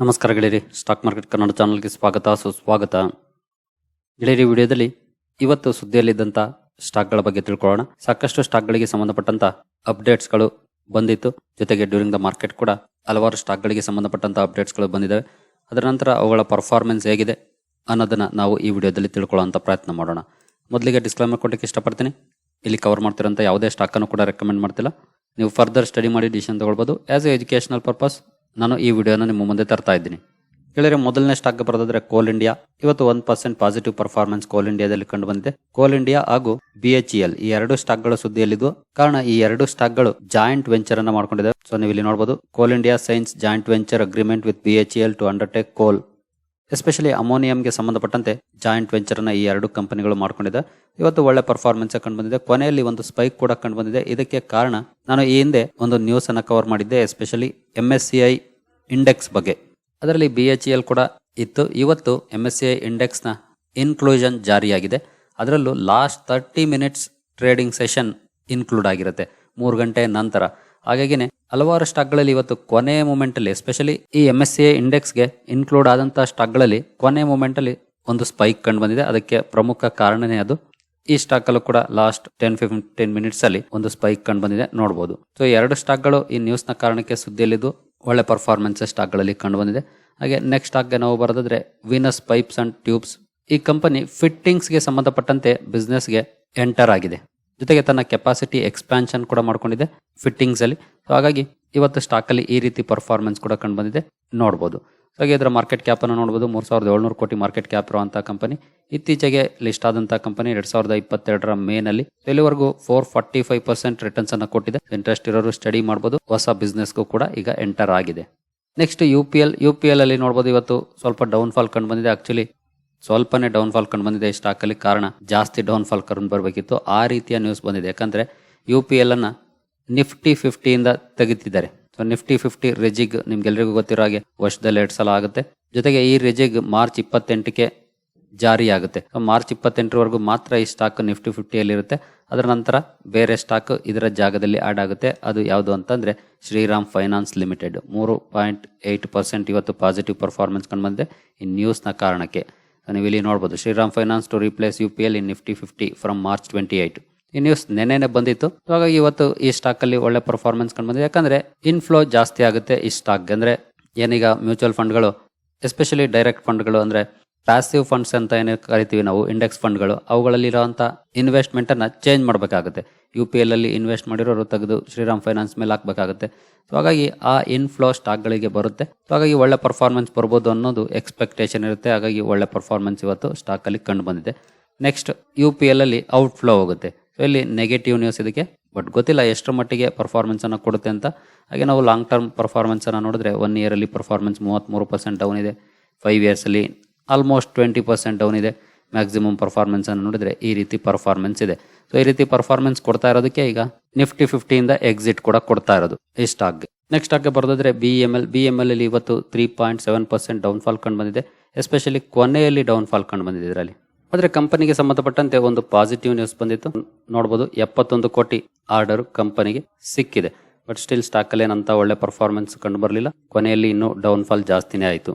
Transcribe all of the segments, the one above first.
ನಮಸ್ಕಾರ ಗೆಳೆಯರಿ stock market Kannada ಚಾನಲ್ಗೆ ಸ್ವಾಗತ, ಸುಸ್ವಾಗತ. ಗೆಳೆಯರಿ ವಿಡಿಯೋದಲ್ಲಿ ಇವತ್ತು ಸುದ್ದಿಯಲ್ಲಿದ್ದಂಥ ಸ್ಟಾಕ್ಗಳ ಬಗ್ಗೆ ತಿಳ್ಕೊಳ್ಳೋಣ. ಸಾಕಷ್ಟು ಸ್ಟಾಕ್ಗಳಿಗೆ ಸಂಬಂಧಪಟ್ಟಂತ ಅಪ್ಡೇಟ್ಸ್ಗಳು ಬಂದಿತ್ತು. ಜೊತೆಗೆ ಡ್ಯೂರಿಂಗ್ ದ ಮಾರ್ಕೆಟ್ ಕೂಡ ಹಲವಾರು ಸ್ಟಾಕ್ಗಳಿಗೆ ಸಂಬಂಧಪಟ್ಟಂತ ಅಪ್ಡೇಟ್ಸ್ಗಳು ಬಂದಿದ್ದಾವೆ ಅದರ ನಂತರ ಅವುಗಳ ಪರ್ಫಾರ್ಮೆನ್ಸ್ ಹೇಗಿದೆ ಅನ್ನೋದನ್ನು ನಾವು ಈ ವಿಡಿಯೋದಲ್ಲಿ ತಿಳ್ಕೊಳ್ಳೋಂಥ ಪ್ರಯತ್ನ ಮಾಡೋಣ. ಮೊದಲಿಗೆ ಡಿಸ್ಕ್ಲೈಮರ್ ಕೊಡೋಕ್ಕೆ ಇಷ್ಟಪಡ್ತೀನಿ. ಇಲ್ಲಿ ಕವರ್ ಮಾಡ್ತಿರೋಂಥ ಯಾವುದೇ ಸ್ಟಾಕನ್ನು ಕೂಡ ರೆಕಮೆಂಡ್ ಮಾಡ್ತಿಲ್ಲ. ನೀವು ಫರ್ದರ್ ಸ್ಟಡಿ ಮಾಡಿ ಡಿಸಿಷನ್ ತಗೊಳ್ಬೋದು. ಆ್ಯಸ್ ಎ ಎಜುಕೇಷನಲ್ ಪರ್ಪಸ್ ನಾನು ಈ ವಿಡಿಯೋನ ನಿಮ್ಮ ಮುಂದೆ ತರ್ತಾ ಇದ್ದೀನಿ. ಗೆಳೆಯರೆ ಮೊದಲನೇ ಸ್ಟಾಕ್ ಬರೋದಾದ್ರೆ ಕೋಲ್ ಇಂಡಿಯಾ ಇವತ್ತು ಒನ್ ಪರ್ಸೆಂಟ್ ಪಾಸಿಟಿವ್ ಪರ್ಫಾರ್ಮೆನ್ಸ್ ಕೋಲ್ ಇಂಡಿಯಾದಲ್ಲಿ ಕಂಡು ಬಂದಿದೆ. ಕೋಲ್ ಇಂಡಿಯಾ ಹಾಗೂ ಬಿಎಚ್ಇಎಲ್ ಈ ಎರಡು ಸ್ಟಾಕ್ಗಳು ಸುದ್ದಿಯಲ್ಲಿದ್ದು, ಕಾರಣ ಈ ಎರಡು ಸ್ಟಾಕ್ಗಳು ಜಾಯಿಂಟ್ ವೆಂಚರ್ ಅನ್ನ ಮಾಡ್ಕೊಂಡಿದೆ. ಸೊ ನೀವು ಇಲ್ಲಿ ನೋಡಬಹುದು Coal India signs joint venture agreement with BHEL to undertake coal especially ಅಮೋನಿಯಂಗೆ ಸಂಬಂಧಪಟ್ಟಂತೆ ಜಾಯಿಂಟ್ ವೆಂಚರ್ ಅನ್ನ ಈ ಎರಡು ಕಂಪನಿಗಳು ಮಾಡ್ಕೊಂಡಿದೆ. ಇವತ್ತು ಒಳ್ಳೆ ಪರ್ಫಾರ್ಮೆನ್ಸ್ ಕಂಡು ಬಂದಿದೆ. ಕೊನೆಯಲ್ಲಿ ಒಂದು ಸ್ಪೈಕ್ ಕೂಡ ಕಂಡು ಬಂದಿದೆ. ಇದಕ್ಕೆ ಕಾರಣ ನಾನು ಈ ಹಿಂದೆ ಒಂದು ನ್ಯೂಸ್ ಅನ್ನ ಕವರ್ ಮಾಡಿದ್ದೆ especially M S C I index ಬಗ್ಗೆ. ಅದರಲ್ಲಿ ಬಿ ಎಚ್ ಎಲ್ ಕೂಡ ಇತ್ತು. ಇವತ್ತು M S C I index inclusion ಜಾರಿಯಾಗಿದೆ. ಅದರಲ್ಲೂ last thirty minutes trading session include ಆಗಿರುತ್ತೆ. ಮೂರು ಗಂಟೆ ನಂತರ. ಹಾಗಾಗಿನೇ ಹಲವಾರು ಸ್ಟಾಕ್ಗಳಲ್ಲಿ ಇವತ್ತು ಕೊನೆ ಮೂಮೆಂಟಲ್ಲಿ ಎಸ್ಪೆಷಲಿ ಈ ಎಂ ಎಸ್ ಸಿ ಐ ಇಂಡೆಕ್ಸ್ಗೆ ಇನ್ಕ್ಲೂಡ್ ಆದಂಥ ಸ್ಟಾಕ್ಗಳಲ್ಲಿ ಕೊನೆ ಮೂಮೆಂಟಲ್ಲಿ ಒಂದು ಸ್ಪೈಕ್ ಕಂಡು ಬಂದಿದೆ. ಅದಕ್ಕೆ ಪ್ರಮುಖ ಕಾರಣನೇ ಅದು. ಈ ಸ್ಟಾಕಲ್ಲೂ ಕೂಡ ಲಾಸ್ಟ್ ಟೆನ್ ಫಿಫ್ಟೀನ್ ಮಿನಿಟ್ಸ್ ಅಲ್ಲಿ ಒಂದು ಸ್ಪೈಕ್ ಕಂಡು ಬಂದಿದೆ. ನೋಡಬಹುದು ಸೊ ಎರಡು ಸ್ಟಾಕ್ಗಳು ಈ ನ್ಯೂಸ್ನ ಕಾರಣಕ್ಕೆ ಸುದ್ದಿಯಲ್ಲಿದ್ದು ಒಳ್ಳೆ ಪರ್ಫಾರ್ಮೆನ್ಸ್ ಸ್ಟಾಕ್ಗಳಲ್ಲಿ ಕಂಡು ಬಂದಿದೆ ಹಾಗೆ ನೆಕ್ಸ್ಟ್ ಸ್ಟಾಕ್ಗೆ ನಾವು ಬರೋದಾದ್ರೆ ವಿನಸ್ ಪೈಪ್ಸ್ ಅಂಡ್ ಟ್ಯೂಬ್ಸ್ ಈ ಕಂಪನಿ ಫಿಟ್ಟಿಂಗ್ಸ್ಗೆ ಸಂಬಂಧಪಟ್ಟಂತೆ ಬಿಸ್ನೆಸ್ಗೆ ಎಂಟರ್ ಆಗಿದೆ. ಜೊತೆಗೆ ತನ್ನ ಕೆಪಾಸಿಟಿ ಎಕ್ಸ್ಪಾನ್ಷನ್ ಕೂಡ ಮಾಡ್ಕೊಂಡಿದೆ ಫಿಟ್ಟಿಂಗ್ಸಲ್ಲಿ ಸೊ ಹಾಗಾಗಿ ಇವತ್ತು ಸ್ಟಾಕಲ್ಲಿ ಈ ರೀತಿ ಪರ್ಫಾರ್ಮೆನ್ಸ್ ಕೂಡ ಕಂಡು ಬಂದಿದೆ ನೋಡಬಹುದು ಹಾಗೆ ಇದರ ಮಾರ್ಕೆಟ್ ಕ್ಯಾಪ್ ಅನ್ನು ನೋಡಬಹುದು ಮೂರ್ ಸಾವಿರದ ಏಳ್ನೂರು ಕೋಟಿ ಮಾರ್ಕೆಟ್ ಕ್ಯಾಪ್ ಇರುವಂತಹ ಕಂಪನಿ ಇತ್ತೀಚೆಗೆ ಲಿಸ್ಟ್ ಆದಂಥ ಕಂಪನಿ ಎರಡು ಸಾವಿರದ ಇಪ್ಪತ್ತೆರಡರ ಮೇನಲ್ಲಿ ಇಲ್ಲಿವರೆಗೂ four forty five percent returns ಅನ್ನು ಕೊಟ್ಟಿದೆ. ಇಂಟ್ರೆಸ್ಟ್ ಇರೋರು ಸ್ಟಡಿ ಮಾಡಬಹುದು ಹೊಸ ಬಿಸ್ನೆಸ್ಗೂ ಕೂಡ ಈಗ ಎಂಟರ್ ಆಗಿದೆ. Next U P L U P L ಅಲ್ಲಿ ನೋಡಬಹುದು ಇವತ್ತು ಸ್ವಲ್ಪ ಡೌನ್ ಫಾಲ್ ಕಂಡು ಬಂದಿದೆ. ಆಕ್ಚುಲಿ ಸ್ವಲ್ಪನೇ ಡೌನ್ ಫಾಲ್ ಕಂಡು ಬಂದಿದೆ ಈ ಸ್ಟಾಕ್ ಅಲ್ಲಿ. ಕಾರಣ ಜಾಸ್ತಿ ಡೌನ್ ಫಾಲ್ ಕಂಡು ಬರಬೇಕಿತ್ತು. ಆ ರೀತಿಯ ನ್ಯೂಸ್ ಬಂದಿದೆ. ಯಾಕಂದ್ರೆ ಯು ಪಿ ಎಲ್ ಅನ್ನ ನಿಫ್ಟಿ ಫಿಫ್ಟಿಯಿಂದ ತೆಗಿತಿದ್ದಾರೆ. ಸೊ ನಿಫ್ಟಿ ಫಿಫ್ಟಿ ರೆಜಿಗ್ ನಿಮ್ಗೆಲ್ರಿಗೂ ಗೊತ್ತಿರೋ ಹಾಗೆ ವರ್ಷದಲ್ಲಿ ಎರಡು ಸಲ ಆಗುತ್ತೆ. ಜೊತೆಗೆ ಈ ರೆಜಿಗ್ ಮಾರ್ಚ್ ಇಪ್ಪತ್ತೆಂಟಕ್ಕೆ ಜಾರಿ ಆಗುತ್ತೆ. ಮಾರ್ಚ್ ಇಪ್ಪತ್ತೆಂಟರವರೆಗೂ ಮಾತ್ರ ಈ ಸ್ಟಾಕ್ ನಿಫ್ಟಿ ಫಿಫ್ಟಿಯಲ್ಲಿರುತ್ತೆ ಅದರ ನಂತರ ಬೇರೆ ಸ್ಟಾಕ್ ಇದರ ಜಾಗದಲ್ಲಿ ಆಡ್ ಆಗುತ್ತೆ. ಅದು ಯಾವುದು ಅಂತಂದ್ರೆ ಶ್ರೀರಾಮ್ ಫೈನಾನ್ಸ್ ಲಿಮಿಟೆಡ್. ಮೂರು ಪಾಯಿಂಟ್ ಏಯ್ಟ್ ಪರ್ಸೆಂಟ್ ಇವತ್ತು ಪಾಸಿಟಿವ್ ಪರ್ಫಾರ್ಮೆನ್ಸ್ ಕಂಡು ಬಂದಿದೆ. ಈ ನ್ಯೂಸ್ನ ಕಾರಣಕ್ಕೆ. ನೀವು ಇಲ್ಲಿ ನೋಡ್ಬೋದು. Shriram Finance to replace U P L in Nifty fifty from March twenty eight ಈ ನ್ಯೂಸ್ ನೆನೆನೆ ಬಂದಿತ್ತು. ಹಾಗಾಗಿ ಇವತ್ತು ಈ ಸ್ಟಾಕ್ ಅಲ್ಲಿ ಒಳ್ಳೆ ಪರ್ಫಾರ್ಮೆನ್ಸ್ ಕಂಡು ಬಂದಿದೆ. ಯಾಕಂದ್ರೆ ಇನ್ಫ್ಲೋ ಜಾಸ್ತಿ ಆಗುತ್ತೆ ಈ ಸ್ಟಾಕ್ ಅಂದ್ರೆ ಏನೀಗ ಮ್ಯೂಚುವಲ್ ಫಂಡ್ಗಳು ಎಸ್ಪೆಷಲಿ ಡೈರೆಕ್ಟ್ ಫಂಡ್ಗಳು ಅಂದ್ರೆ ಪ್ಯಾಸಿವ್ ಫಂಡ್ಸ್ ಅಂತ ಏನು ಕರಿತೀವಿ ನಾವು ಇಂಡೆಕ್ಸ್ ಫಂಡ್ಗಳು ಇನ್ವೆಸ್ಟ್ಮೆಂಟ್ ಅನ್ನ ಚೇಂಜ್ ಮಾಡಬೇಕಾಗುತ್ತೆ. ಯು ಪಿ ಎಲ್ ಅಲ್ಲಿ ಇನ್ವೆಸ್ಟ್ ಮಾಡಿರೋರು ತೆಗೆದು ಶ್ರೀರಾಮ್ ಫೈನಾನ್ಸ್ ಮೇಲೆ ಹಾಕಬೇಕಾಗುತ್ತೆ. ಸೊ ಹಾಗಾಗಿ ಆ ಇನ್ಫ್ಲೋ ಸ್ಟಾಕ್ಗಳಿಗೆ ಬರುತ್ತೆ. ಸೊ ಹಾಗಾಗಿ ಒಳ್ಳೆ ಪರ್ಫಾರ್ಮೆನ್ಸ್ ಬರ್ಬೋದು ಅನ್ನೋದು ಎಕ್ಸ್ಪೆಕ್ಟೇಷನ್ ಇರುತ್ತೆ. ಹಾಗಾಗಿ ಒಳ್ಳೆ ಪರ್ಫಾರ್ಮೆನ್ಸ್ ಇವತ್ತು ಸ್ಟಾಕ್ ಅಲ್ಲಿ ಕಂಡು ಬಂದಿದೆ. ನೆಕ್ಸ್ಟ್ ಯು ಪಿ ಎಲ್ ಅಲ್ಲಿ ಔಟ್ ಫ್ಲೋ ಹೋಗುತ್ತೆ. ಸೊ ಇಲ್ಲಿ ನೆಗೆಟಿವ್ ನ್ಯೂಸ್ ಇದಕ್ಕೆ. ಬಟ್ ಗೊತ್ತಿಲ್ಲ ಎಷ್ಟರ ಮಟ್ಟಿಗೆ ಪರ್ಫಾರ್ಮೆನ್ಸನ್ನು ಕೊಡುತ್ತೆ ಅಂತ. ಹಾಗೆ ನಾವು ಲಾಂಗ್ ಟರ್ಮ್ ಪರ್ಫಾರ್ಮೆನ್ಸನ್ನು ನೋಡಿದ್ರೆ ಒನ್ ಇಯರಲ್ಲಿ ಪರ್ಫಾರ್ಮೆನ್ಸ್ ಮೂವತ್ತ್ಮೂರು ಪರ್ಸೆಂಟ್ ಡೌನ್ ಇದೆ. ಫೈವ್ ಇಯರ್ಸಲ್ಲಿ ಆಲ್ಮೋಸ್ಟ್ ಟ್ವೆಂಟಿ ಪರ್ಸೆಂಟ್ ಡೌನ್ ಇದೆ. ಮ್ಯಾಕ್ಸಿಮಮ್ ಪರ್ಫಾರ್ಮೆನ್ಸನ್ನು ನೋಡಿದ್ರೆ ಈ ರೀತಿ ಪರ್ಫಾರ್ಮೆನ್ಸ್ ಇದೆ. ಸೊ ಈ ರೀತಿ ಪರ್ಫಾರ್ಮೆನ್ಸ್ ಕೊಡ್ತಾ ಇರೋದಕ್ಕೆ ಈಗ ನಿಫ್ಟಿ ಫಿಫ್ಟಿಯಿಂದ ಎಕ್ಸಿಟ್ ಕೂಡ ಕೊಡ್ತಾ ಇರೋದು ಈ ಸ್ಟಾಕ್ಗೆ ನೆಕ್ಸ್ಟ್ ಸ್ಟಾಕ್ಗೆ ಬರೋದಾದ್ರೆ B M L B M L ಅಲ್ಲಿ ಇವತ್ತು three point seven percent down fall ಕಂಡು ಬಂದಿದೆ. ಎಸ್ಪೆಷಲಿ ಕೊನೆಯಲ್ಲಿ ಡೌನ್ ಫಾಲ್ ಕಂಡು ಬಂದಿದೆ ಇದರಲ್ಲಿ. ಆದ್ರೆ ಕಂಪನಿಗೆ ಸಂಬಂಧಪಟ್ಟಂತೆ ಒಂದು ಪಾಸಿಟಿವ್ ನ್ಯೂಸ್ ಬಂದಿತ್ತು. ನೋಡಬಹುದು ಎಪ್ಪತ್ತೊಂದು ಕೋಟಿ ಆರ್ಡರ್ ಕಂಪನಿಗೆ ಸಿಕ್ಕಿದೆ. ಬಟ್ ಸ್ಟಿಲ್ ಸ್ಟಾಕ್ ಅಲ್ಲಿ ಏನಂತ ಒಳ್ಳೆ ಪರ್ಫಾರ್ಮೆನ್ಸ್ ಕಂಡು ಬರಲಿಲ್ಲ. ಕೊನೆಯಲ್ಲಿ ಇನ್ನೂ ಡೌನ್ ಫಾಲ್ ಜಾಸ್ತಿನೇ ಆಯಿತು.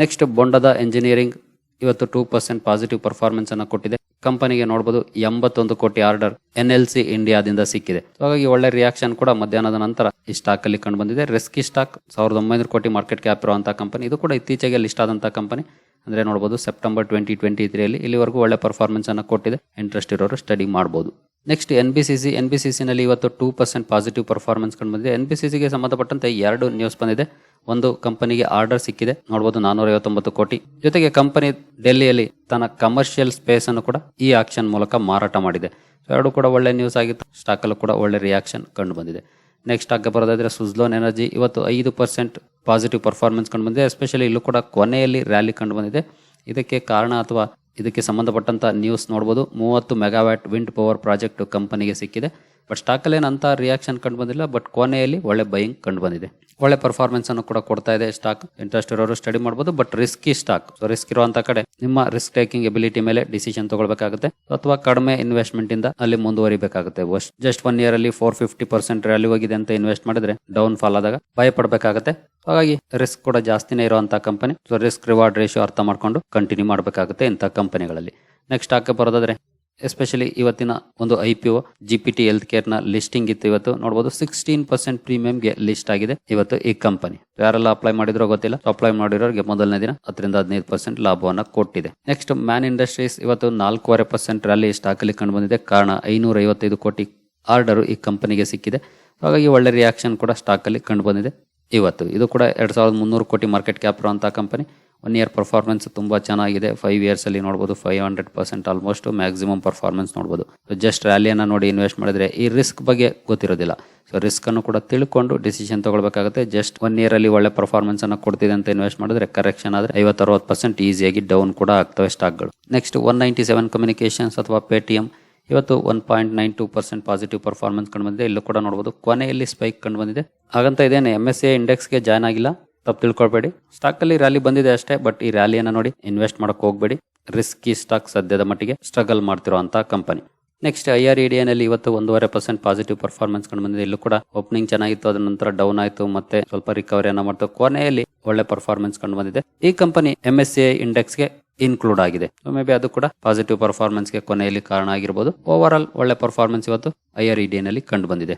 ನೆಕ್ಸ್ಟ್ ಬೊಂಡದ ಎಂಜಿನಿಯರಿಂಗ್ ಇವತ್ತು ಟೂ ಪರ್ಸೆಂಟ್ ಪಾಸಿಟಿವ್ ಪರ್ಫಾರ್ಮೆನ್ಸ್ ಅನ್ನು ಕೊಟ್ಟಿದೆ. ಕಂಪನಿಗೆ ನೋಡಬಹುದು ಎಂಬತ್ತೊಂದು ಕೋಟಿ ಆರ್ಡರ್ ಎನ್ ಎಲ್ ಸಿ ಇಂಡಿಯಾದಿಂದ ಸಿಕ್ಕಿದೆ. ಹಾಗಾಗಿ ಒಳ್ಳೆ ರಿಯಾಕ್ಷನ್ ಕೂಡ ಮಧ್ಯಾಹ್ನದ ನಂತರ ಈ ಸ್ಟಾಕ್ ಅಲ್ಲಿ ಕಂಡು ಬಂದಿದೆ. ರಿಸ್ಕಿ ಸ್ಟಾಕ್ ಸಾವಿರದ ಒಂಬೈನೂರು ಕೋಟಿ ಮಾರ್ಕೆಟ್ ಕ್ಯಾಪ್ ಇರುವಂತಹ ಕಂಪನಿ ಇದು ಕೂಡ ಇತ್ತೀಚೆಗೆ ಲಿಸ್ಟ್ ಆದಂತಹ ಕಂಪನಿ ಅಂದ್ರೆ ನೋಡ್ಬೋದು ಸೆಪ್ಟೆಂಬರ್ ಟ್ವೆಂಟಿ ಟ್ವೆಂಟಿ ತ್ರೀಯಲ್ಲಿ ಇಲ್ಲಿವರೆಗೂ ಒಳ್ಳೆ ಪರ್ಫಾರ್ಮೆನ್ಸ್ ಅನ್ನು ಕೊಟ್ಟಿದೆ. ಇಂಟ್ರೆಸ್ಟ್ ಇರೋರು ಸ್ಟಡಿ ಮಾಡ್ಬೋದು. Next N B C C N B C ಸಿನಲ್ಲಿ ಇವತ್ತು ಟೂ ಪರ್ಸೆಂಟ್ ಪಾಸಿಟಿವ್ ಪರ್ಫಾರ್ಮೆನ್ಸ್ ಕಂಡು ಬಂದಿದೆ. ಎನ್ ಬಿ ಸಿ ಸಿಗೆ ಸಂಬಂಧಪಟ್ಟಂತೆ ಎರಡು ನ್ಯೂಸ್ ಬಂದಿದೆ. ಒಂದು ಕಂಪನಿಗೆ ಆರ್ಡರ್ ಸಿಕ್ಕಿದೆ. ನೋಡಬಹುದು ನಾನೂರ ಐವತ್ತೊಂಬತ್ತು ಕೋಟಿ. ಜೊತೆಗೆ ಕಂಪನಿ ಡೆಲ್ಲಿಯಲ್ಲಿ ತನ್ನ ಕಮರ್ಷಿಯಲ್ ಸ್ಪೇಸ್ ಅನ್ನು ಕೂಡ ಈ ಆಕ್ಷನ್ ಮೂಲಕ ಮಾರಾಟ ಮಾಡಿದೆ. ಎರಡು ಕೂಡ ಒಳ್ಳೆ ನ್ಯೂಸ್ ಆಗಿತ್ತು. ಸ್ಟಾಕಲ್ಲೂ ಕೂಡ ಒಳ್ಳೆ ರಿಯಾಕ್ಷನ್ ಕಂಡು ಬಂದಿದೆ. ನೆಕ್ಸ್ಟ್ ಆಗ ಬರೋದಾದರೆ ಸುಜ್ಲೋನ್ ಎನರ್ಜಿ ಇವತ್ತು ಐದು ಪರ್ಸೆಂಟ್ ಪಾಸಿಟಿವ್ ಪರ್ಫಾರ್ಮೆನ್ಸ್ ಕಂಡು ಬಂದಿದೆ. ಎಸ್ಪೆಷಲಿ ಇಲ್ಲೂ ಕೂಡ ಕೊನೆಯಲ್ಲಿ ರ್ಯಾಲಿ ಕಂಡು ಬಂದಿದೆ. ಇದಕ್ಕೆ ಕಾರಣ ಅಥವಾ ಇದಕ್ಕೆ ಸಂಬಂಧಪಟ್ಟಂಥ ನ್ಯೂಸ್ ನೋಡ್ಬೋದು. ಮೂವತ್ತು ಮೆಗಾವ್ಯಾಟ್ ವಿಂಡ್ ಪವರ್ ಪ್ರಾಜೆಕ್ಟ್ ಕಂಪನಿಗೆ ಸಿಕ್ಕಿದೆ. ಬಟ್ ಸ್ಟಾಕಲ್ಲಿ ಏನು ಏನಂತ ರಿಯಾಕ್ಷನ್ ಕಂಡು ಬಂದಿಲ್ಲ, ಬಟ್ ಕೊನೆಯಲ್ಲಿ ಒಳ್ಳೆ ಬೈಯಿಂಗ್ ಕಂಡು ಬಂದಿದೆ. ಒಳ್ಳೆ ಪರ್ಫಾರ್ಮೆನ್ಸ್ ಅನ್ನು ಕೂಡ ಕೊಡ್ತಾ ಇದೆ ಸ್ಟಾಕ್ ಇಂಟ್ರೆಸ್ಟ್ ಇರೋರು ಸ್ಟಡಿ ಮಾಡಬಹುದು but risky stock so risk ಇರುವಂತ ಕಡೆ ನಿಮ್ಮ ರಿಸ್ಕ್ ಟೇಕಿಂಗ್ ಎಬಿಲಿಟಿ ಮೇಲೆ ಡಿಸಿಷನ್ ತಗೊಳ್ಬೇಕಾಗುತ್ತೆ. ಅಥವಾ ಕಡಿಮೆ ಇನ್ವೆಸ್ಟ್ಮೆಂಟ್ ಇಂದ ಅಲ್ಲಿ ಮುಂದುವರಿಬೇಕಾಗುತ್ತೆ. ಜಸ್ಟ್ ಒನ್ ಇಯರ್ ಅಲ್ಲಿ ಫೋರ್ ಫಿಫ್ಟಿ ಪರ್ಸೆಂಟ್ ರ್ಯಾಲಿ ಹೋಗಿದೆ ಅಂತ ಇನ್ವೆಸ್ಟ್ ಮಾಡಿದ್ರೆ ಡೌನ್ ಫಾಲ್ ಆದಾಗ ಭಯ ಪಡಬೇಕಾಗುತ್ತೆ ಹಾಗಾಗಿ ರಿಸ್ಕ್ ಕೂಡ ಜಾಸ್ತಿನೇ ಇರುವಂತಹ company so risk reward ratio ಅರ್ಥ ಮಾಡ್ಕೊಂಡು ಕಂಟಿನ್ಯೂ ಮಾಡಬೇಕಾಗುತ್ತೆ ಇಂಥ ಕಂಪನಿಗಳಲ್ಲಿ ನೆಕ್ಸ್ಟ್ ಸ್ಟಾಕ್ ಬರೋದಾದ್ರೆ ಎಸ್ಪೆಷಲಿ ಇವತ್ತಿನ ಒಂದು I P O G P T health ಕೇರ್ನ listing ಇತ್ತು ಇವತ್ತು. ನೋಡಬಹುದು ಸಿಕ್ಸ್ಟೀನ್ ಪರ್ಸೆಂಟ್ ಪ್ರೀಮಿಯಂಗೆ ಲಿಸ್ಟ್ ಆಗಿದೆ ಇವತ್ತು ಈ ಕಂಪನಿ ಯಾರೆಲ್ಲ ಅಪ್ಲೈ ಮಾಡಿದ್ರೋ ಗೊತ್ತಿಲ್ಲ. ಅಪ್ಲೈ ಮಾಡಿರೋರಿಗೆ ಮೊದಲನೇ ದಿನ ಹತ್ತರಿಂದ ಹದಿನೈದು ಪರ್ಸೆಂಟ್ ಲಾಭವನ್ನು ಕೊಟ್ಟಿದೆ. ನೆಕ್ಸ್ಟ್ ಮ್ಯಾನ್ ಇಂಡಸ್ಟ್ರೀಸ್ ಇವತ್ತು ನಾಲ್ಕೂವರೆ ಪರ್ಸೆಂಟ್ ರ್ಯಾಲಿ ಸ್ಟಾಕ್ ಅಲ್ಲಿ ಕಂಡು ಬಂದಿದೆ. ಕಾರಣ ಐನೂರ ಐವತ್ತೈದು ಕೋಟಿ ಆರ್ಡರ್ ಈ ಕಂಪನಿಗೆ ಸಿಕ್ಕಿದೆ. ಹಾಗಾಗಿ ಒಳ್ಳೆ ರಿಯಾಕ್ಷನ್ ಕೂಡ ಸ್ಟಾಕ್ ಅಲ್ಲಿ ಕಂಡು ಬಂದಿದೆ ಇವತ್ತು. ಇದು ಕೂಡ ಎರಡ್ ಸಾವಿರದ ಮುನ್ನೂರು ಕೋಟಿ ಮಾರ್ಕೆಟ್ ಕ್ಯಾಪ್ ಇರುವಂತಹ ಕಂಪನಿ ಒನ್ ಇಯರ್ ಪರ್ಫಾರ್ಮೆನ್ಸ್ ತುಂಬಾ ಚೆನ್ನಾಗಿದೆ. ಫೈವ್ ಇಯರ್ಸ್ ಅಲ್ಲಿ ನೋಡಬಹುದು five hundred percent almost maximum performance ನೋಡಬಹುದು ಜಸ್ಟ್ ರ್ಯಾಲಿಯನ್ನು ನೋಡಿ ಇನ್ವೆಸ್ಟ್ ಮಾಡಿದ್ರೆ ಈ ರಿಸ್ಕ್ ಬಗ್ಗೆ ಗೊತ್ತಿರೋದಿಲ್ಲ. ಸೊ ರಿಸ್ಕ್ ಅನ್ನು ಕೂಡ ತಿಳ್ಕೊಂಡು ಡಿಸಿಷನ್ ತಗೊಳ್ಬೇಕಾಗುತ್ತೆ. ಜಸ್ಟ್ ಒನ್ ಇಯರ್ ಅಲ್ಲಿ ಒಳ್ಳೆ ಪರ್ಫಾರ್ಮೆನ್ಸ್ ಅನ್ನ ಕೊಡ್ತಿದೆ ಅಂತ ಇನ್ವೆಸ್ಟ್ ಮಾಡಿದ್ರೆ ಕರೆಕ್ಷನ್ ಆದ್ರೆ ಐವತ್ತು ಅರವತ್ತು ಪರ್ಸೆಂಟ್ ಈಸಿಯಾಗಿ ಡೌನ್ ಕೂಡ ಆಗ್ತವೆ ಸ್ಟಾಕ್ಗಳು next one ninety seven communications ಅಥವಾ ಪೇಟಿಎಂ ಇವತ್ತು one point nine two percent positive performance ಕಂಡು ಬಂದಿದೆ. ಇಲ್ಲೂ ಕೂಡ ನೋಡಬಹುದು ಕೊನೆಯಲ್ಲಿ ಸ್ಪೈಕ್ ಕಂಡು ಬಂದಿದೆ. ಹಾಗಂತ ಇದೇನೆ ಎಂ ಎಸ್ ಎ ಇಂಡೆಕ್ಸ್ಗೆ ಜಾಯ್ನ್ ಆಗಿಲ್ಲ. ತಪ್ಪು ತಿಳ್ಕೊಳ್ಬೇಡಿ. ಸ್ಟಾಕ್ ಅಲ್ಲಿ ರ್ಯಾಲಿ ಬಂದಿದೆ ಅಷ್ಟೇ ಬಟ್ ಈ ರ್ಯಾಲಿಯನ್ನು ನೋಡಿ ಇನ್ವೆಸ್ಟ್ ಮಾಡಕ್ ಹೋಗ್ಬೇಡಿ. ರಿಸ್ಕಿ ಸ್ಟಾಕ್ ಸದ್ಯದ ಮಟ್ಟಿಗೆ ಸ್ಟ್ರಗಲ್ ಮಾಡ್ತಿರುವಂತ ಕಂಪನಿ ನೆಕ್ಸ್ಟ್ ಐ ಆರ್ನಲ್ಲಿ ಇವತ್ತು ಒಂದೂವರೆ ಪರ್ಸೆಂಟ್ ಪಾಸಿಟಿವ್ ಪರ್ಫಾರ್ಮೆನ್ಸ್ ಕಂಡು ಬಂದಿದೆ. ಇಲ್ಲೂ ಕೂಡ ಓಪನಿಂಗ್ ಚೆನ್ನಾಗಿತ್ತು, ಅದರ ನಂತರ ಡೌನ್ ಆಯಿತು, ಮತ್ತೆ ಸ್ವಲ್ಪ ರಿಕವರಿಯನ್ನ ಮಾಡ್ತು. ಕೊನೆಯಲ್ಲಿ ಒಳ್ಳೆ ಪರ್ಫಾರ್ಮೆನ್ಸ್ ಕಂಡು ಬಂದಿದೆ. ಈ ಕಂಪನಿ ಎಂ ಎಸ್ ಸಿ ಇಂಡೆಕ್ಸ್ಗೆ ಇನ್ಕ್ಲೂಡ್ ಆಗಿದೆ. ಮೇ ಬಿ ಅದು ಕೂಡ ಪಾಸಿಟಿವ್ ಪರ್ಫಾರ್ಮೆನ್ಸ್ಗೆ ಕೊನೆಯಲ್ಲಿ ಕಾರಣ ಆಗಿರಬಹುದು ಓವರ್ ಆಲ್ ಒಳ್ಳೆ ಪರ್ಫಾರ್ಮೆನ್ಸ್ ಇವತ್ತು ಐ ಆರ್ನಲ್ಲಿ ಕಂಡು ಬಂದಿದೆ.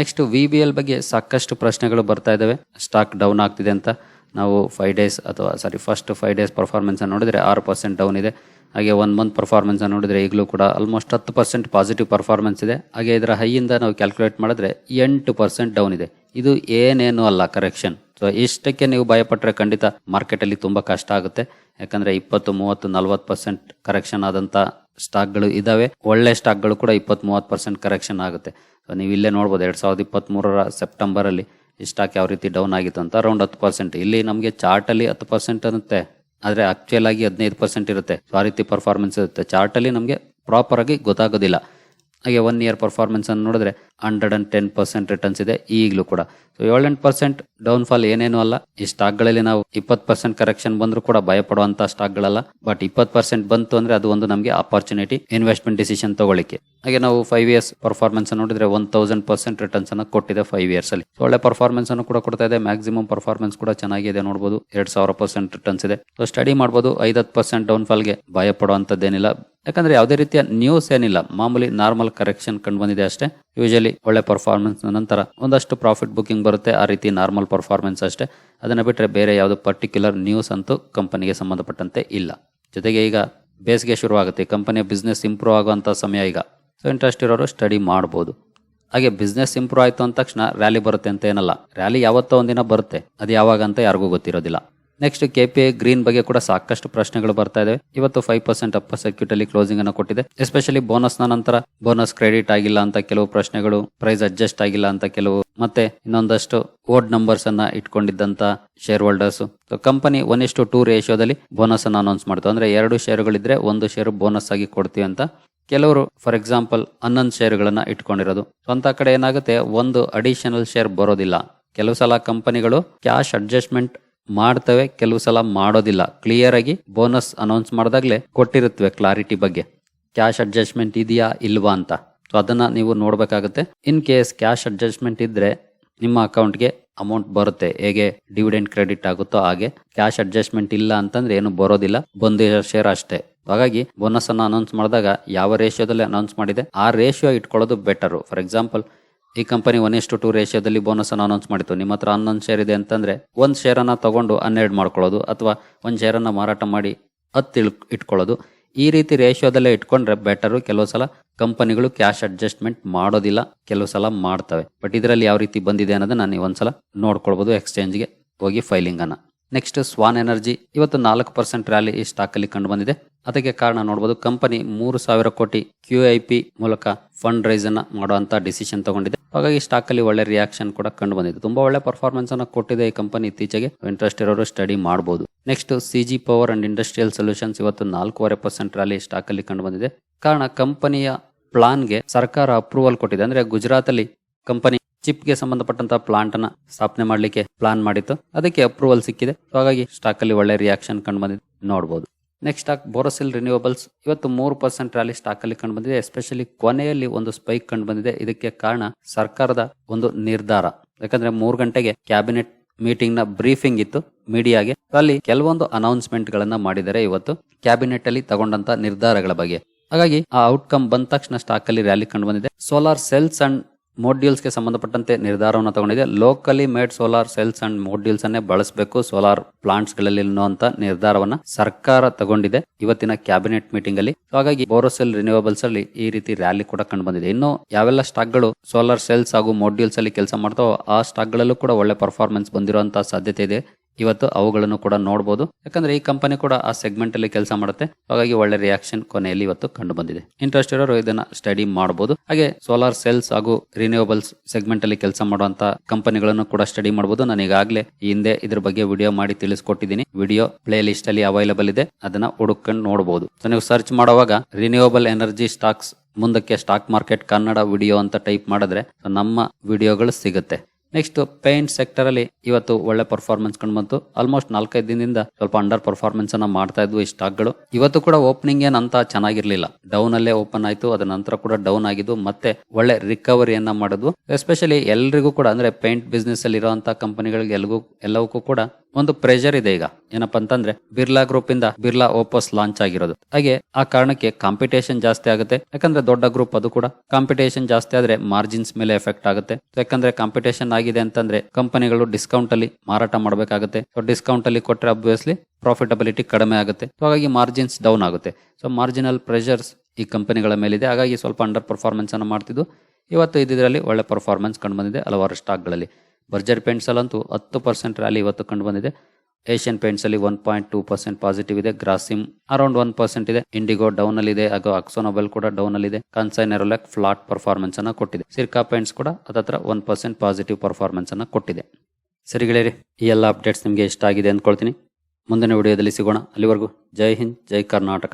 ನೆಕ್ಸ್ಟ್ ವಿ ಬಿ ಎಲ್ ಬಗ್ಗೆ ಸಾಕಷ್ಟು ಪ್ರಶ್ನೆಗಳು ಬರ್ತಾ ಇದ್ದಾವೆ ಸ್ಟಾಕ್ ಡೌನ್ ಆಗ್ತಿದೆ ಅಂತ. ನಾವು ಫೈವ್ ಡೇಸ್ ಅಥವಾ sorry first five days performance ನೋಡಿದರೆ ಆರು ಪರ್ಸೆಂಟ್ ಡೌನ್ ಇದೆ. ಹಾಗೆ ಒನ್ ಮಂತ್ ಪರ್ಫಾರ್ಮೆನ್ಸ್ ನೋಡಿದರೆ ಈಗಲೂ ಕೂಡ ಆಲ್ಮೋಸ್ಟ್ ಹತ್ತು ಪರ್ಸೆಂಟ್ ಪಾಸಿಟಿವ್ ಪರ್ಫಾರ್ಮೆನ್ಸ್ ಇದೆ. ಹಾಗೆ ಇದರ ಹೈಯಿಂದ ನಾವು ಕ್ಯಾಲ್ಕುಲೇಟ್ ಮಾಡಿದ್ರೆ ಎಂಟು ಪರ್ಸೆಂಟ್ ಡೌನ್ ಇದೆ. ಇದು ಏನೇನು ಅಲ್ಲ ಕರೆಕ್ಷನ್ ಸೊ ಇಷ್ಟಕ್ಕೆ ನೀವು ಭಯಪಟ್ಟರೆ ಖಂಡಿತ ಮಾರ್ಕೆಟಲ್ಲಿ ತುಂಬ ಕಷ್ಟ ಆಗುತ್ತೆ. ಯಾಕಂದರೆ ಇಪ್ಪತ್ತು, ಮೂವತ್ತು, ನಲ್ವತ್ತು ಪರ್ಸೆಂಟ್ ಕರೆಕ್ಷನ್ ಆದಂತ ಸ್ಟಾಕ್ಗಳು ಇದಾವೆ. ಒಳ್ಳೆ ಸ್ಟಾಕ್ಗಳು ಕೂಡ ಇಪ್ಪತ್ತ್ ಮೂವತ್ತು ಪರ್ಸೆಂಟ್ ಕರೆಕ್ಷನ್ ಆಗುತ್ತೆ. ಸೊ ನೀವು ಇಲ್ಲೇ ನೋಡ್ಬೋದು, ಎರಡು ಸಾವಿರದ ಇಪ್ಪತ್ತ್ಮೂರರ ಸೆಪ್ಟೆಂಬರಲ್ಲಿ ಈ ಸ್ಟಾಕ್ ಯಾವ ರೀತಿ ಡೌನ್ ಆಗಿತ್ತು ಅಂತ ಅರೌಂಡ್ ಹತ್ತು ಪರ್ಸೆಂಟ್. ಇಲ್ಲಿ ನಮಗೆ ಚಾರ್ಟಲ್ಲಿ ಹತ್ತು ಪರ್ಸೆಂಟ್ ಅನ್ನುತ್ತೆ ಆದರೆ ಆಕ್ಚುಯಲ್ ಆಗಿ ಹದಿನೈದು ಪರ್ಸೆಂಟ್ ಇರುತ್ತೆ. ಸೊ ಆ ರೀತಿ ಪರ್ಫಾರ್ಮೆನ್ಸ್ ಇರುತ್ತೆ. ಚಾರ್ಟಲ್ಲಿ ನಮಗೆ ಪ್ರಾಪರ್ ಆಗಿ ಗೊತ್ತಾಗೋದಿಲ್ಲ. ಹಾಗೆ ಒನ್ ಇಯರ್ ಪರ್ಫಾರ್ಮೆನ್ಸ್ ಅನ್ನು ನೋಡಿದ್ರೆ hundred and ten percent returns ಇದೆ, ಈಗಲೂ ಕೂಡ. ಸೊ ಏಳೆಂಟು ಪರ್ಸೆಂಟ್ ಡೌನ್ ಫಾಲ್ ಏನೇನು ಅಲ್ಲ. ಈ ಸ್ಟಾಕ್ಗಳಲ್ಲಿ ನಾವು ಇಪ್ಪತ್ತು ಪರ್ಸೆಂಟ್ ಕರೆಕ್ಷನ್ ಬಂದರೂ ಕೂಡ ಭಯಪಡುವಂಥ ಸ್ಟಾಕ್ಗಳಲ್ಲ ಬಟ್ ಇಪ್ಪತ್ತು ಪರ್ಸೆಂಟ್ ಬಂತು ಅಂದ್ರೆ ಅದು ಒಂದು ನಮಗೆ ಅಪಾರ್ಚುನಿಟಿ ಇನ್ವೆಸ್ಟ್ಮೆಂಟ್ ಡಿಸಿಷನ್ ತಗೊಳ್ಳಿಕ್ಕೆ. ಹಾಗೆ ನಾವು ಫೈವ್ ಇಯರ್ಸ್ ಪರ್ಫಾರ್ಮೆನ್ಸ್ ನೋಡಿದ್ರೆ ಒನ್ ತೌಸಂಡ್ ಪರ್ಸೆಂಟ್ ರಿಟರ್ನ್ಸ್ ಅನ್ನು ಕೊಟ್ಟಿದೆ ಫೈವ್ ಇಯರ್ಸ್ ಅಲ್ಲಿ. ಒಳ್ಳೆ ಪರ್ಫಾರ್ಮೆನ್ಸ್ ಅನ್ನು ಕೂಡ ಕೊಡ್ತಾ ಇದೆ. ಮ್ಯಾಕ್ಸಿಮಮ್ ಪರ್ಫಾರ್ಮೆನ್ಸ್ ಕೂಡ ಚೆನ್ನಾಗಿದೆ ನೋಡಬಹುದು ಎರಡ್ ಸಾವಿರ ಪರ್ಸೆಂಟ್ ರಿಟರ್ನ್ಸ್ ಇದೆ. ಸೊ ಸ್ಟಡಿ ಮಾಡಬಹುದು ಐದತ್ತು ಪರ್ಸೆಂಟ್ ಡೌನ್ ಫಾಲ್ಗೆ ಭಯ ಪಡುವಂತದ್ದೇನಿಲ್ಲ ಯಾಕಂದ್ರೆ ಯಾವುದೇ ರೀತಿಯ ನ್ಯೂಸ್ ಏನಿಲ್ಲ, ಮಾಮೂಲಿ ನಾರ್ಮಲ್ ಕರೆಕ್ಷನ್ ಕಂಡು ಬಂದಿದೆ ಅಷ್ಟೇ. ಯೂಶಲಿ ಒಳ್ಳೆ ಪರ್ಫಾರ್ಮೆನ್ಸ್ ನಂತರ ಒಂದಷ್ಟು ಪ್ರಾಫಿಟ್ ಬುಕಿಂಗ್ ಬರುತ್ತೆ, ಆ ರೀತಿ ನಾರ್ಮಲ್ ಪರ್ಫಾರ್ಮೆನ್ಸ್ ಅಷ್ಟೇ. ಅದನ್ನ ಬಿಟ್ಟರೆ ಬೇರೆ ಯಾವುದು ಪರ್ಟಿಕ್ಯುಲರ್ ನ್ಯೂಸ್ ಅಂತೂ ಕಂಪನಿಗೆ ಸಂಬಂಧಪಟ್ಟಂತೆ ಇಲ್ಲ. ಜೊತೆಗೆ ಈಗ ಬೇಸಿಗೆ ಶುರುವಾಗುತ್ತೆ ಕಂಪನಿಯ ಬಿಸ್ನೆಸ್ ಇಂಪ್ರೂವ್ ಆಗುವಂತ ಸಮಯ ಈಗ. ಸೊ ಇಂಟ್ರೆಸ್ಟ್ ಇರೋರು ಸ್ಟಡಿ ಮಾಡ್ಬೋದು. ಹಾಗೆ ಬಿಸ್ನೆಸ್ ಇಂಪ್ರೂವ್ ಆಯ್ತು ಅಂದ ತಕ್ಷಣ ರ್ಯಾಲಿ ಬರುತ್ತೆ ಅಂತ ಏನಲ್ಲ. ರ್ಯಾಲಿ ಯಾವತ್ತೋ ಒಂದಿನ ಬರುತ್ತೆ. ಅದು ಯಾವಾಗ ಅಂತ ಯಾರಿಗೂ ಗೊತ್ತಿರೋದಿಲ್ಲ. Next K P I Green ಬಗ್ಗೆ ಕೂಡ ಸಾಕಷ್ಟು ಪ್ರಶ್ನೆಗಳು ಬರ್ತಾ ಇದೆ ಇವತ್ತು ಫೈವ್ ಪರ್ಸೆಂಟ್ ಅಪ್ಪ ಸರ್ಕ್ಯೂಟ್ ಅಲ್ಲಿ ಕ್ಲೋಸಿಂಗ್ ಅನ್ನು ಕೊಟ್ಟಿದೆ. ಎಸ್ಪೆಷಲಿ ಬೋನಸ್ನ ನಂತರ ಬೋನಸ್ ಕ್ರೆಡಿಟ್ ಆಗಿಲ್ಲ ಅಂತ ಕೆಲವು ಪ್ರಶ್ನೆಗಳು ಪ್ರೈಸ್ ಅಡ್ಜಸ್ಟ್ ಆಗಿಲ್ಲ ಅಂತ ಕೆಲವು, ಮತ್ತೆ ಇನ್ನೊಂದಷ್ಟು ಓಡ್ ನಂಬರ್ಸ್ ಅನ್ನ ಇಟ್ಕೊಂಡಿದ್ದಂತ ಶೇರ್ ಹೋಲ್ಡರ್ಸ್ ಕಂಪನಿ ಒನ್ ಇಷ್ಟು ಟೂ ರೇಷಿಯೋದಲ್ಲಿ ಬೋನಸ್ ಅನ್ನ ಅನೌನ್ಸ್ ಮಾಡ್ತು. ಅಂದ್ರೆ ಎರಡು ಶೇರುಗಳಿದ್ರೆ ಒಂದು ಶೇರು ಬೋನಸ್ ಆಗಿ ಕೊಡ್ತೀವಿ ಅಂತ ಕೆಲವರು ಫಾರ್ ಎಕ್ಸಾಂಪಲ್ ಹನ್ನೊಂದು ಶೇರುಗಳನ್ನ ಇಟ್ಕೊಂಡಿರೋದು. ಸ್ವಂತ ಕಡೆ ಏನಾಗುತ್ತೆ? ಒಂದು ಅಡಿಷನಲ್ ಶೇರ್ ಬರೋದಿಲ್ಲ. ಕೆಲವು ಸಲ ಕಂಪನಿಗಳು ಕ್ಯಾಶ್ ಅಡ್ಜಸ್ಟ್ಮೆಂಟ್ ಮಾಡ್ತವೆ, ಕೆಲವು ಸಲ ಮಾಡೋದಿಲ್ಲ. ಕ್ಲಿಯರ್ ಆಗಿ ಬೋನಸ್ ಅನೌನ್ಸ್ ಮಾಡಿದಾಗಲೇ ಕೊಟ್ಟಿರುತ್ತವೆ ಕ್ಲಾರಿಟಿ ಬಗ್ಗೆ. ಕ್ಯಾಶ್ ಅಡ್ಜಸ್ಟ್ಮೆಂಟ್ ಇದೆಯಾ ಇಲ್ವಾ ಅಂತ. ಸೊ ಅದನ್ನ ನೀವು ನೋಡಬೇಕಾಗುತ್ತೆ. ಇನ್ ಕೇಸ್ ಕ್ಯಾಶ್ ಅಡ್ಜಸ್ಟ್ಮೆಂಟ್ ಇದ್ರೆ ನಿಮ್ಮ ಅಕೌಂಟ್ಗೆ ಅಮೌಂಟ್ ಬರುತ್ತೆ. ಹೇಗೆ ಡಿವಿಡೆಂಡ್ ಕ್ರೆಡಿಟ್ ಆಗುತ್ತೋ ಹಾಗೆ. ಕ್ಯಾಶ್ ಅಡ್ಜಸ್ಟ್ಮೆಂಟ್ ಇಲ್ಲ ಅಂತಂದ್ರೆ ಏನು ಬರೋದಿಲ್ಲ. ಬಂದಿರೋ ಶೇರ್ ಅಷ್ಟೇ. ಹಾಗಾಗಿ ಬೋನಸ್ ಅನ್ನ ಅನೌನ್ಸ್ ಮಾಡಿದಾಗ ಯಾವ ರೇಷಿಯೋದಲ್ಲಿ ಅನೌನ್ಸ್ ಮಾಡಿದೆ, ಆ ರೇಷಿಯೋ ಇಟ್ಕೊಳ್ಳೋದು ಬೆಟರ್ ಫಾರ್ ಎಕ್ಸಾಂಪಲ್ ಈ ಕಂಪನಿ ಒನ್ ಇಷ್ಟು ಟು ರೇಷಿಯೋದಲ್ಲಿ ಬೋನಸ್ ಅನ್ನು ಅನೌನ್ಸ್ ಮಾಡಿತ್ತು. ನಿಮ್ಮ ಹತ್ರ ಹನ್ನೊಂದು ಶೇರ್ ಇದೆ ಅಂತಂದ್ರೆ, ಒಂದು ಶೇರನ್ನು ತಗೊಂಡು ಹನ್ನೆರಡು ಮಾಡ್ಕೊಳ್ಳೋದು, ಅಥವಾ ಒಂದು ಶೇರನ್ನು ಮಾರಾಟ ಮಾಡಿ ಹತ್ತು ಇಟ್ಕೊಳ್ಳೋದು. ಈ ರೀತಿ ರೇಷಿಯೋದಲ್ಲೇ ಇಟ್ಕೊಂಡ್ರೆ ಬೆಟರು ಕೆಲವು ಸಲ ಕಂಪನಿಗಳು ಕ್ಯಾಶ್ ಅಡ್ಜಸ್ಟ್ಮೆಂಟ್ ಮಾಡೋದಿಲ್ಲ, ಕೆಲವು ಸಲ ಮಾಡ್ತವೆ. ಬಟ್ ಇದರಲ್ಲಿ ಯಾವ ರೀತಿ ಬಂದಿದೆ ಅನ್ನೋದನ್ನ ನೀವು ಒಂದ್ಸಲ ನೋಡ್ಕೊಳ್ಬೋದು ಎಕ್ಸ್ಚೇಂಜ್ಗೆ ಹೋಗಿ ಫೈಲಿಂಗ್ ಅನ್ನ. ನೆಕ್ಸ್ಟ್ ಸ್ವಾನ್ ಎನರ್ಜಿ ಇವತ್ತು ನಾಲ್ಕು ಪರ್ಸೆಂಟ್ ರ್ಯಾಲಿ ಈ ಸ್ಟಾಕ್ ಅಲ್ಲಿ ಕಂಡು ಬಂದಿದೆ. ಅದಕ್ಕೆ ಕಾರಣ ನೋಡಬಹುದು ಕಂಪನಿ ಮೂರು ಸಾವಿರ ಕೋಟಿ ಕ್ಯೂ ಐ ಪಿ ಮೂಲಕ ಫಂಡ್ ರೈಸ್ ಅನ್ನ ಮಾಡುವಂತ ಡಿಸಿಷನ್ ತಗೊಂಡಿದೆ. ಹಾಗಾಗಿ ಸ್ಟಾಕ್ ಅಲ್ಲಿ ಒಳ್ಳೆ ರಿಯಾಕ್ಷನ್ ಕೂಡ ಕಂಡು ಬಂದಿದೆ. ತುಂಬಾ ಒಳ್ಳೆ ಪರ್ಫಾರ್ಮೆನ್ಸ್ ಅನ್ನ ಕೊಟ್ಟಿದೆ ಈ ಕಂಪನಿ ಇತ್ತೀಚೆಗೆ. ಇಂಟ್ರೆಸ್ಟ್ ಇರೋರು ಸ್ಟಡಿ ಮಾಡಬಹುದು next CG power and industrial solutions ಇವತ್ತು ನಾಲ್ಕೂವರೆ ಪರ್ಸೆಂಟ್ ರ್ಯಾಲಿ ಸ್ಟಾಕ್ ಅಲ್ಲಿ ಕಂಡು ಬಂದಿದೆ. ಕಾರಣ ಕಂಪನಿಯ ಪ್ಲಾನ್ಗೆ ಸರ್ಕಾರ ಅಪ್ರೂವಲ್ ಕೊಟ್ಟಿದೆ. ಅಂದ್ರೆ ಗುಜರಾತ್ ಅಲ್ಲಿ ಕಂಪನಿ ಚಿಪ್ಗೆ ಸಂಬಂಧಪಟ್ಟಂತ ಪ್ಲಾಂಟ್ ಅನ್ನ ಸ್ಥಾಪನೆ ಮಾಡ್ಲಿಕ್ಕೆ ಪ್ಲಾನ್ ಮಾಡಿತ್ತು. ಅದಕ್ಕೆ ಅಪ್ರೂವಲ್ ಸಿಕ್ಕಿದೆ. ಹಾಗಾಗಿ ಸ್ಟಾಕ್ ಅಲ್ಲಿ ಒಳ್ಳೆ ರಿಯಾಕ್ಷನ್ ಕಂಡು ಬಂದಿದೆ. ನೋಡಬಹುದು ನೆಕ್ಸ್ಟ್ ಸ್ಟಾಕ್ ಬೋರೋಸಿಲ್ ರಿನ್ಯೂವಬಲ್ಸ್ ಇವತ್ತು ಮೂರು ಪರ್ಸೆಂಟ್ ರ್ಯಾಲಿ ಸ್ಟಾಕ್ ಅಲ್ಲಿ ಕಂಡು ಬಂದಿದೆ. ಎಸ್ಪೆಷಲಿ ಕೊನೆಯಲ್ಲಿ ಒಂದು ಸ್ಪೈಕ್ ಕಂಡು ಬಂದಿದೆ. ಇದಕ್ಕೆ ಕಾರಣ ಸರ್ಕಾರದ ಒಂದು ನಿರ್ಧಾರ. ಯಾಕಂದ್ರೆ ಮೂರು ಗಂಟೆಗೆ ಕ್ಯಾಬಿನೆಟ್ ಮೀಟಿಂಗ್ನ ಬ್ರೀಫಿಂಗ್ ಇತ್ತು ಮೀಡಿಯಾಗೆ ಅಲ್ಲಿ ಕೆಲವೊಂದು ಅನೌನ್ಸ್ಮೆಂಟ್ ಗಳನ್ನ ಮಾಡಿದ್ದಾರೆ ಇವತ್ತು. ಕ್ಯಾಬಿನೆಟ್ ಅಲ್ಲಿ ತಗೊಂಡಂತ ನಿರ್ಧಾರಗಳ ಬಗ್ಗೆ. ಹಾಗಾಗಿ ಆ ಔಟ್ಕಮ್ ಬಂದ ತಕ್ಷಣ ಸ್ಟಾಕ್ ಅಲ್ಲಿ ರ್ಯಾಲಿ ಕಂಡು ಬಂದಿದೆ. ಸೋಲಾರ್ ಸೆಲ್ಸ್ ಅಂಡ್ ಮಾಡ್ಯೂಲ್ಸ್ಗೆ ಸಂಬಂಧಪಟ್ಟಂತೆ ನಿರ್ಧಾರವನ್ನು ತಗೊಂಡಿದೆ. Locally made solar cells and modules ಅನ್ನೇ ಬಳಸಬೇಕು ಸೋಲಾರ್ ಪ್ಲಾಂಟ್ಸ್ಗಳಲ್ಲಿ ಅಂತ ನಿರ್ಧಾರವನ್ನ ಸರ್ಕಾರ ತಗೊಂಡಿದೆ ಇವತ್ತಿನ ಕ್ಯಾಬಿನೆಟ್ ಮೀಟಿಂಗ್ ಅಲ್ಲಿ. ಹಾಗಾಗಿ ಬೋರೋಸೆಲ್ ರಿನ್ಯೂವಬಲ್ಸ್ ಅಲ್ಲಿ ಈ ರೀತಿ ರ್ಯಾಲಿ ಕೂಡ ಕಂಡು ಬಂದಿದೆ. ಇನ್ನು ಯಾವೆಲ್ಲ ಸ್ಟಾಕ್ಗಳು ಸೋಲಾರ್ ಸೆಲ್ಸ್ ಹಾಗೂ ಮಾಡ್ಯೂಲ್ಸ್ ಅಲ್ಲಿ ಕೆಲಸ ಮಾಡ್ತಾವೋ ಆ ಸ್ಟಾಕ್ ಗಳಲ್ಲೂ ಕೂಡ ಒಳ್ಳೆ ಪರ್ಫಾರ್ಮೆನ್ಸ್ ಬಂದಿರುವಂತಹ ಸಾಧ್ಯತೆ ಇದೆ. ಇವತ್ತು ಅವುಗಳನ್ನು ಕೂಡ ನೋಡಬಹುದು ಯಾಕಂದ್ರೆ ಈ ಕಂಪನಿ ಕೂಡ ಆ ಸೆಗ್ಮೆಂಟ್ ಅಲ್ಲಿ ಕೆಲಸ ಮಾಡುತ್ತೆ. ಹಾಗಾಗಿ ಒಳ್ಳೆ ರಿಯಾಕ್ಷನ್ ಕೊನೆಯಲ್ಲಿ ಇವತ್ತು ಕಂಡು ಬಂದಿದೆ ಇಂಟ್ರೆಸ್ಟ್ ಇರೋರು ಇದನ್ನ ಸ್ಟಡಿ ಮಾಡಬಹುದು ಹಾಗೆ ಸೋಲಾರ್ ಸೆಲ್ಸ್ ಹಾಗೂ ರಿನ್ಯೂವಬಲ್ಸ್ ಸೆಗ್ಮೆಂಟ್ ಅಲ್ಲಿ ಕೆಲಸ ಮಾಡುವಂತ ಕಂಪನಿಗಳನ್ನು ಕೂಡ ಸ್ಟಡಿ ಮಾಡಬಹುದು ನಾನು ಈಗಾಗಲೇ ಹಿಂದೆ ಇದ್ರ ಬಗ್ಗೆ ವಿಡಿಯೋ ಮಾಡಿ ತಿಳಿಸ್ಕೊಟ್ಟಿದ್ದೀನಿ. ವಿಡಿಯೋ ಪ್ಲೇ ಲಿಸ್ಟ್ ಅಲ್ಲಿ ಅವೈಲಬಲ್ ಇದೆ. ಅದನ್ನ ಹುಡುಕೊಂಡು ನೋಡಬಹುದು ಸೊ ನೀವು ಸರ್ಚ್ ಮಾಡುವಾಗ ರಿನ್ಯೂವಬಲ್ ಎನರ್ಜಿ ಸ್ಟಾಕ್ಸ್ ಮುಂದಕ್ಕೆ ಸ್ಟಾಕ್ ಮಾರ್ಕೆಟ್ ಕನ್ನಡ ವಿಡಿಯೋ ಅಂತ ಟೈಪ್ ಮಾಡಿದ್ರೆ ನಮ್ಮ ವಿಡಿಯೋಗಳು ಸಿಗುತ್ತೆ. ನೆಕ್ಸ್ಟ್ ಪೇಂಟ್ ಸೆಕ್ಟರ್ ಅಲ್ಲಿ ಇವತ್ತು ಒಳ್ಳೆ ಪರ್ಫಾರ್ಮೆನ್ಸ್ ಕಂಡು ಬಂತು. ಆಲ್ಮೋಸ್ಟ್ ನಾಲ್ಕೈದು ದಿನದಿಂದ ಸ್ವಲ್ಪ ಅಂಡರ್ ಪರ್ಫಾರ್ಮೆನ್ಸ್ ಅನ್ನ ಮಾಡ್ತಾ ಇದ್ವು ಈ ಸ್ಟಾಕ್ಗಳು. ಇವತ್ತು ಕೂಡ ಓಪನಿಂಗ್ ಏನ್ ಅಂತ ಚೆನ್ನಾಗಿರ್ಲಿಲ್ಲ. ಡೌನ್ ಅಲ್ಲೇ ಓಪನ್ ಆಯ್ತು ಅದ ನಂತರ ಕೂಡ ಡೌನ್ ಆಗಿದ್ದು, ಮತ್ತೆ ಒಳ್ಳೆ ರಿಕವರಿಯನ್ನ ಮಾಡಿದ್ವು. ಎಸ್ಪೆಷಲಿ ಎಲ್ರಿಗೂ ಕೂಡ, ಅಂದ್ರೆ ಪೇಂಟ್ ಬಿಸ್ನೆಸ್ ಅಲ್ಲಿ ಇರುವಂತಹ ಕಂಪನಿಗಳಿಗೆ ಎಲ್ಗೂ ಎಲ್ಲವಕ್ಕೂ ಕೂಡ ಒಂದು ಪ್ರೆಷರ್ ಇದೆ ಈಗ. ಏನಪ್ಪಾ ಅಂತಂದ್ರೆ ಬಿರ್ಲಾ ಗ್ರೂಪ್ ಇಂದ ಬಿರ್ಲಾ ಓಪೋಸ್ ಲಾಂಚ್ ಆಗಿರೋದು. ಹಾಗೆ ಆ ಕಾರಣಕ್ಕೆ ಕಾಂಪಿಟೇಷನ್ ಜಾಸ್ತಿ ಆಗುತ್ತೆ. ಯಾಕಂದ್ರೆ ದೊಡ್ಡ ಗ್ರೂಪ್ ಅದು ಕೂಡ. ಕಾಂಪಿಟೇಷನ್ ಜಾಸ್ತಿ ಆದ್ರೆ ಮಾರ್ಜಿನ್ಸ್ ಮೇಲೆ ಎಫೆಕ್ಟ್ ಆಗುತ್ತೆ. ಯಾಕಂದ್ರೆ ಕಾಂಪಿಟೇಷನ್ ಆಗಿದೆ ಅಂತಂದ್ರೆ ಕಂಪನಿಗಳು ಡಿಸ್ಕೌಂಟ್ ಅಲ್ಲಿ ಮಾರಾಟ ಮಾಡಬೇಕಾಗುತ್ತೆ. ಸೊ ಡಿಸ್ಕೌಂಟ್ ಅಲ್ಲಿ ಕೊಟ್ಟರೆ ಅಬ್ವಿಯಸ್ಲಿ ಪ್ರಾಫಿಟಬಿಲಿಟಿ ಕಡಿಮೆ ಆಗುತ್ತೆ. ಹಾಗಾಗಿ ಮಾರ್ಜಿನ್ಸ್ ಡೌನ್ ಆಗುತ್ತೆ. ಸೊ ಮಾರ್ಜಿನಲ್ ಪ್ರೆಷರ್ಸ್ ಈ ಕಂಪನಿಗಳ ಮೇಲಿದೆ. ಹಾಗಾಗಿ ಸ್ವಲ್ಪ ಅಂಡರ್ ಪರ್ಫಾರ್ಮೆನ್ಸ್ ಅನ್ನು ಮಾಡ್ತಿದ್ದು. ಇವತ್ತು ಇದರಲ್ಲಿ ಒಳ್ಳೆ ಪರ್ಫಾರ್ಮೆನ್ಸ್ ಕಂಡು ಬಂದಿದೆ ಹಲವಾರು ಸ್ಟಾಕ್ಗಳಲ್ಲಿ ಬರ್ಜರ್ ಪೇಂಟ್ಸ್ ಅಲ್ಲಂತೂ ಹತ್ತು ಪರ್ಸೆಂಟ್ ರ್ಯಾಲಿ ಇವತ್ತು ಕಂಡು ಬಂದಿದೆ. ಏಷ್ಯನ್ ಪೇಂಟ್ಸ್ ಅಲ್ಲಿ one point two percent positive ಇದೆ. ಗ್ರಾಸಿಮ್ ಅರೌಂಡ್ ಒನ್ ಪರ್ಸೆಂಟ್ ಇದೆ. ಇಂಡಿಗೋ ಡೌನ್ ಅಲ್ಲಿ ಇದೆ. ಹಾಗೂ ಅಕ್ಸೋನೊಬೆಲ್ ಕೂಡ ಡೌನ್ ಅಲ್ಲಿ ಇದೆ. ಕನ್ಸೈನರೊಲೆಕ್ ಫ್ಲಾಟ್ ಪರ್ಫಾರ್ಮೆನ್ಸ್ ಅನ್ನ ಕೊಟ್ಟಿದೆ. ಸಿರ್ಕಾ ಪೇಂಟ್ಸ್ ಕೂಡ ಅದತ್ರ ಒನ್ ಪರ್ಸೆಂಟ್ ಪಾಸಿಟಿವ್ ಪರ್ಫಾರ್ಮೆನ್ಸ್ ಅನ್ನ ಕೊಟ್ಟಿದೆ. ಸರಿ ಗೆಳೆಯರಿ, ಈ ಎಲ್ಲ ಅಪ್ಡೇಟ್ಸ್ ನಿಮಗೆ ಇಷ್ಟ ಆಗಿದೆ ಅಂದ್ಕೊಳ್ತೀನಿ. ಮುಂದಿನ ವಿಡಿಯೋದಲ್ಲಿ ಸಿಗೋಣ. ಅಲ್ಲಿವರೆಗೂ ಜೈ ಹಿಂದ್, ಜೈ ಕರ್ನಾಟಕ.